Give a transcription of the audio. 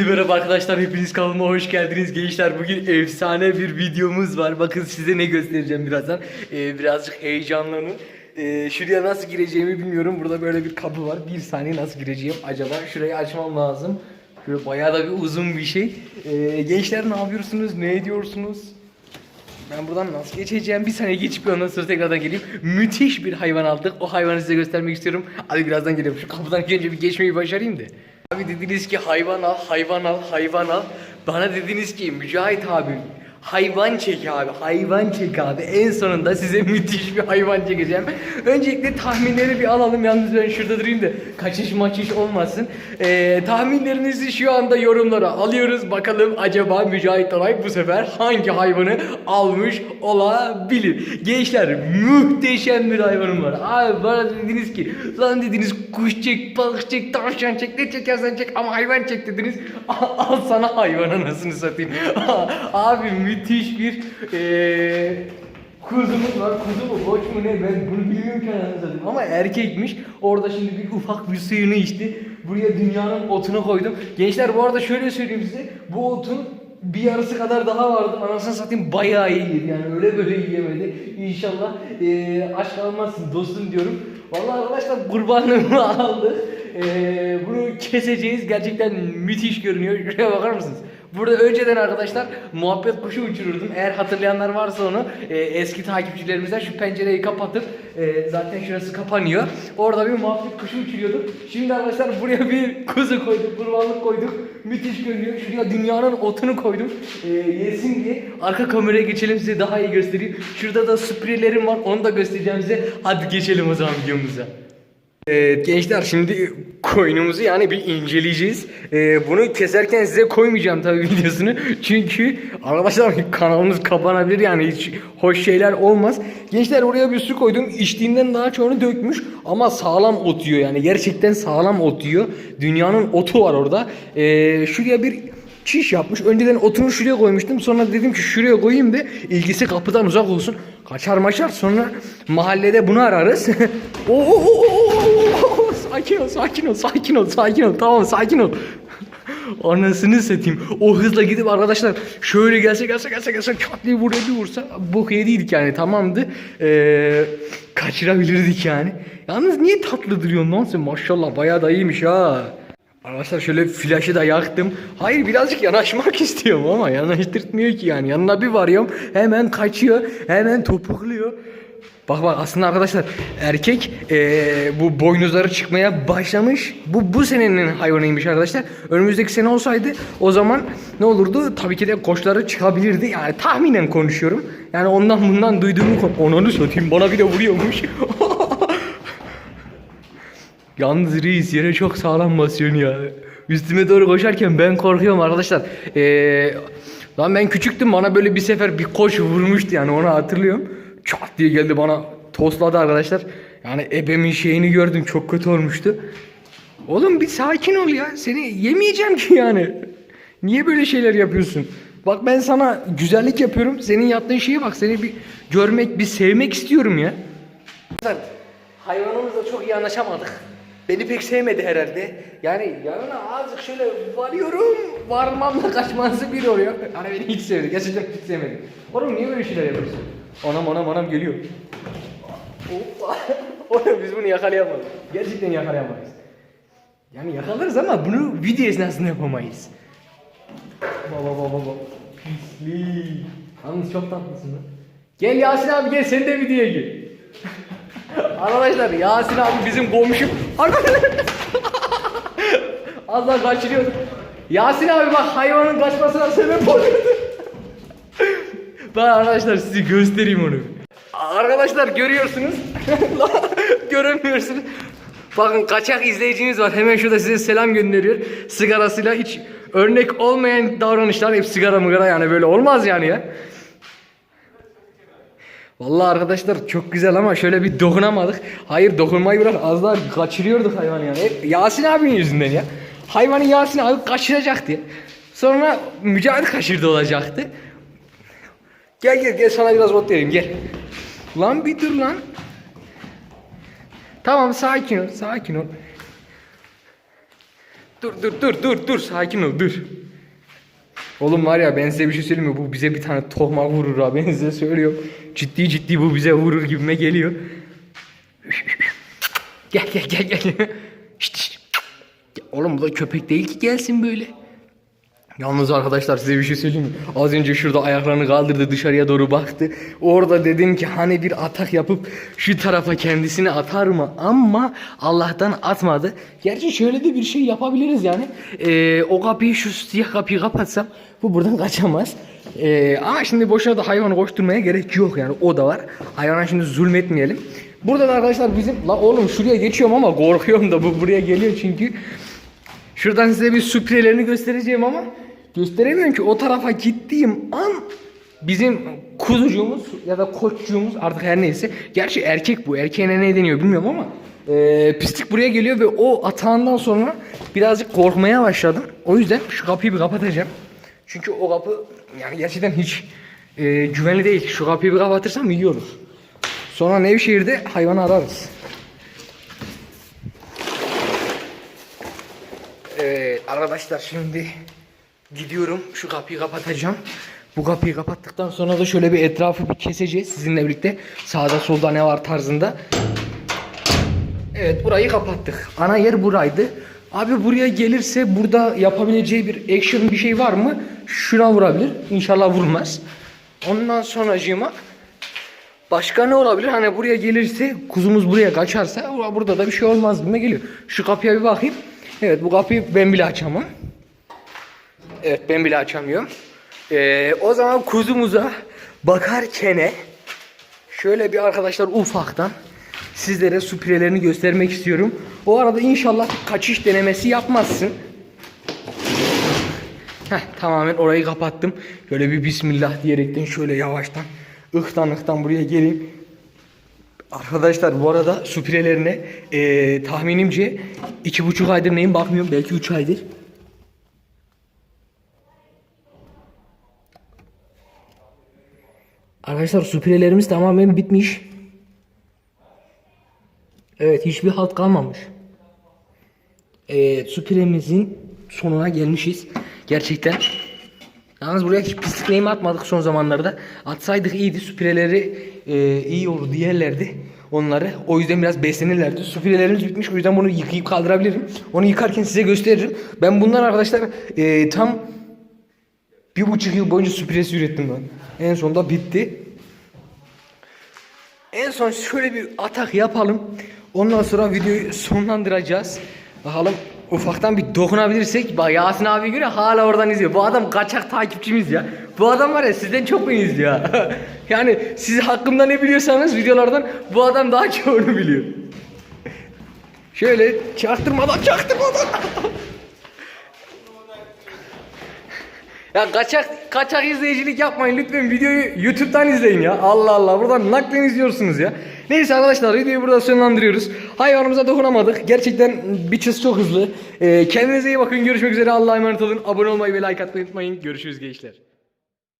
Merhaba arkadaşlar hepiniz kanalıma hoş geldiniz gençler bugün efsane bir videomuz var bakın size ne göstereceğim birazdan Ee, birazcık heyecanlanın Ee, şuraya nasıl gireceğimi bilmiyorum burada böyle bir kapı var bir saniye nasıl gireceğim acaba şurayı açmam lazım Şöyle bayağı da bir uzun bir şey Ee, gençler ne yapıyorsunuz ne ediyorsunuz ben buradan nasıl geçeceğim? Bir saniye geçip ondan sonra tekrardan geleyim. Müthiş bir hayvan aldık. O hayvanı size göstermek istiyorum. Hadi birazdan geliyorum. Şu kapıdan önce bir geçmeyi başarayım da. Abi dediniz ki hayvan al, hayvan al, hayvan al. Bana dediniz ki Mücahit abi hayvan çek abi, hayvan çek abi. En sonunda size müthiş bir hayvan çekeceğim. Öncelikle tahminleri bir alalım. Yalnız ben şurada durayım da kaçış maçış olmasın. Ee, tahminlerinizi şu anda yorumlara alıyoruz. Bakalım acaba Mücahit Alay bu sefer hangi hayvanı almış olabilir? Gençler muhteşem bir hayvanım var. Abi bana dediniz ki lan dediniz kuş çek, balık çek, tavşan çek, ne çekersen çek ama hayvan çek dediniz. Al, al sana hayvan anasını satayım. Abi müthiş bir eee Kuzumuz var. Kuzu mu koç mu ne ben bunu bilmiyorum ki. Ama erkekmiş. Orada şimdi bir ufak bir suyunu içti. Buraya dünyanın otunu koydum. Gençler bu arada şöyle söyleyeyim size. Bu otun bir yarısı kadar daha vardı. Anasını satayım bayağı iyi yedi. Yani öyle böyle yiyemedi. İnşallah eee aşk almazsın dostum diyorum. Vallahi arkadaşlar kurbanlığımı aldık. Eee bunu keseceğiz. Gerçekten müthiş görünüyor. Şuraya bakar mısınız? Burada önceden arkadaşlar muhabbet kuşu uçururdum. Eğer hatırlayanlar varsa onu e, eski takipçilerimizden şu pencereyi kapatıp e, zaten şurası kapanıyor. Orada bir muhabbet kuşu uçuruyordum. Şimdi arkadaşlar buraya bir kuzu koyduk, kurbanlık koyduk. Müthiş görünüyor. Şuraya dünyanın otunu koydum. E, yesin diye. Arka kameraya geçelim size daha iyi göstereyim. Şurada da spreylerim var. Onu da göstereceğim size. Hadi geçelim o zaman videomuza. Evet gençler şimdi koyunumuzu yani bir inceleyeceğiz. Ee, bunu keserken size koymayacağım tabii videosunu. Çünkü arkadaşlar kanalımız kapanabilir yani hiç hoş şeyler olmaz. Gençler oraya bir su koydum. İçtiğinden daha çoğunu dökmüş ama sağlam ot yiyor yani gerçekten sağlam ot yiyor. Dünyanın otu var orada. Ee, şuraya bir çiş yapmış. Önceden otunu şuraya koymuştum. Sonra dedim ki şuraya koyayım da ilgisi kapıdan uzak olsun. Kaçar maçar sonra mahallede bunu ararız. Oo, sakin ol, sakin ol, sakin ol, sakin ol. Tamam, sakin ol. Anasını satayım. O hızla gidip arkadaşlar şöyle gelse gelse gelse gelse çat diye buraya bir vursa bok yediydik yani tamamdı. Ee, kaçırabilirdik yani. Yalnız niye tatlı duruyorsun lan sen maşallah bayağı da iyiymiş ha. Arkadaşlar şöyle flaşı da yaktım. Hayır birazcık yanaşmak istiyorum ama yanaştırtmıyor ki yani. Yanına bir varıyorum hemen kaçıyor hemen topukluyor. Bak bak aslında arkadaşlar erkek eee, bu boynuzları çıkmaya başlamış. Bu bu senenin hayvanıymış arkadaşlar. Önümüzdeki sene olsaydı o zaman ne olurdu? Tabii ki de koçları çıkabilirdi. Yani tahminen konuşuyorum. Yani ondan bundan duyduğumu Onunu satayım bana bir de vuruyormuş. Yalnız reis yere çok sağlam basıyorsun ya. Üstüme doğru koşarken ben korkuyorum arkadaşlar. Ee, lan ben küçüktüm bana böyle bir sefer bir koç vurmuştu yani onu hatırlıyorum. Çat diye geldi bana tosladı arkadaşlar. Yani ebemin şeyini gördüm çok kötü olmuştu. Oğlum bir sakin ol ya. Seni yemeyeceğim ki yani. Niye böyle şeyler yapıyorsun? Bak ben sana güzellik yapıyorum. Senin yaptığın şeye bak. Seni bir görmek, bir sevmek istiyorum ya. Hayvanımızla çok iyi anlaşamadık. Beni pek sevmedi herhalde. Yani yanına azıcık şöyle varıyorum, varmamla kaçması bir oluyor. Hani beni hiç sevmedi, gerçekten hiç sevmedi. Oğlum niye böyle şeyler yapıyorsun? Anam anam anam geliyor. Hoppa. Oğlum biz bunu yakalayamayız. Gerçekten yakalayamayız. Yani yakalarız ama bunu video esnasında yapamayız. Baba baba baba. Pislik. Yalnız çok tatlısın lan. Gel Yasin abi gel sen de videoya gir. Arkadaşlar Yasin abi bizim komşum. Arkadaşlar. Az daha kaçırıyordu. Yasin abi bak hayvanın kaçmasına sebep oluyordu. ben arkadaşlar size göstereyim onu. Arkadaşlar görüyorsunuz. Göremiyorsunuz. Bakın kaçak izleyicimiz var. Hemen şurada size selam gönderiyor. Sigarasıyla hiç örnek olmayan davranışlar. Hep sigara mıgara yani böyle olmaz yani ya. Vallahi arkadaşlar çok güzel ama şöyle bir dokunamadık. Hayır dokunmayı bırak az daha kaçırıyorduk hayvanı yani. Hep Yasin abinin yüzünden ya. Hayvanı Yasin abi kaçıracaktı. Sonra Mücahit kaçırdı olacaktı. Gel gel gel sana biraz ot vereyim gel. Lan bir dur lan. Tamam sakin ol sakin ol. Dur dur dur dur dur sakin ol dur. Oğlum var ya ben size bir şey söyleyeyim mi? Bu bize bir tane tohma vurur ha ben size söylüyorum. Ciddi ciddi bu bize vurur gibime geliyor. Gel gel gel gel. Oğlum bu da köpek değil ki gelsin böyle. Yalnız arkadaşlar size bir şey söyleyeyim mi? Az önce şurada ayaklarını kaldırdı dışarıya doğru baktı. Orada dedim ki hani bir atak yapıp şu tarafa kendisini atar mı? Ama Allah'tan atmadı. Gerçi şöyle de bir şey yapabiliriz yani. Ee, o kapıyı şu siyah kapıyı kapatsam bu buradan kaçamaz. Ee, ama şimdi boşuna da hayvanı koşturmaya gerek yok yani o da var. Hayvana şimdi zulmetmeyelim. Burada da arkadaşlar bizim la oğlum şuraya geçiyorum ama korkuyorum da bu buraya geliyor çünkü. Şuradan size bir süprelerini göstereceğim ama gösteremiyorum ki o tarafa gittiğim an bizim kuzucuğumuz ya da koçcuğumuz artık her neyse gerçi erkek bu erkeğine ne deniyor bilmiyorum ama e, pislik buraya geliyor ve o atağından sonra birazcık korkmaya başladım. O yüzden şu kapıyı bir kapatacağım. Çünkü o kapı yani gerçekten hiç e, güvenli değil. Şu kapıyı bir kapatırsam olur. Sonra Nevşehir'de hayvanı ararız. Evet arkadaşlar şimdi gidiyorum şu kapıyı kapatacağım. Bu kapıyı kapattıktan sonra da şöyle bir etrafı bir keseceğiz sizinle birlikte. Sağda solda ne var tarzında. Evet burayı kapattık. Ana yer buraydı. Abi buraya gelirse burada yapabileceği bir action bir şey var mı? Şuna vurabilir. İnşallah vurmaz. Ondan sonracığıma Başka ne olabilir? Hani buraya gelirse, kuzumuz buraya kaçarsa burada da bir şey olmaz gibi geliyor. Şu kapıya bir bakayım. Evet bu kapıyı ben bile açamam. Evet ben bile açamıyorum. Ee, o zaman kuzumuza bakarken şöyle bir arkadaşlar ufaktan sizlere süpürelerini göstermek istiyorum. O arada inşallah kaçış denemesi yapmazsın. Heh, tamamen orayı kapattım. Şöyle bir bismillah diyerekten şöyle yavaştan ıhtan ıhtan buraya geleyim. Arkadaşlar bu arada süpürelerine eee tahminimce iki buçuk aydır neyim bakmıyorum belki üç aydır. Arkadaşlar süpürelerimiz tamamen bitmiş. Evet hiçbir halt kalmamış. Evet süpüremizin sonuna gelmişiz. Gerçekten. Yalnız buraya hiç pislik atmadık son zamanlarda. Atsaydık iyiydi. Süpüreleri e, iyi olur diyerlerdi onları. O yüzden biraz beslenirlerdi. Süpürelerimiz bitmiş. O yüzden bunu yıkayıp kaldırabilirim. Onu yıkarken size gösteririm. Ben bundan arkadaşlar e, tam bir buçuk yıl boyunca süpüresi ürettim ben. En sonunda bitti. En son şöyle bir atak yapalım. Ondan sonra videoyu sonlandıracağız. Bakalım ufaktan bir dokunabilirsek. Bak Yasin abi göre hala oradan izliyor. Bu adam kaçak takipçimiz ya. Bu adam var ya sizden çok beni izliyor. yani siz hakkımda ne biliyorsanız videolardan bu adam daha çoğunu biliyor. Şöyle çaktırmadan çaktırmadan. Ya kaçak kaçak izleyicilik yapmayın lütfen videoyu YouTube'dan izleyin ya. Allah Allah buradan naklen izliyorsunuz ya. Neyse arkadaşlar videoyu burada sonlandırıyoruz. Hayvanımıza dokunamadık. Gerçekten çiz çok hızlı. Ee, kendinize iyi bakın. Görüşmek üzere. Allah'a emanet olun. Abone olmayı ve like atmayı unutmayın. Görüşürüz gençler.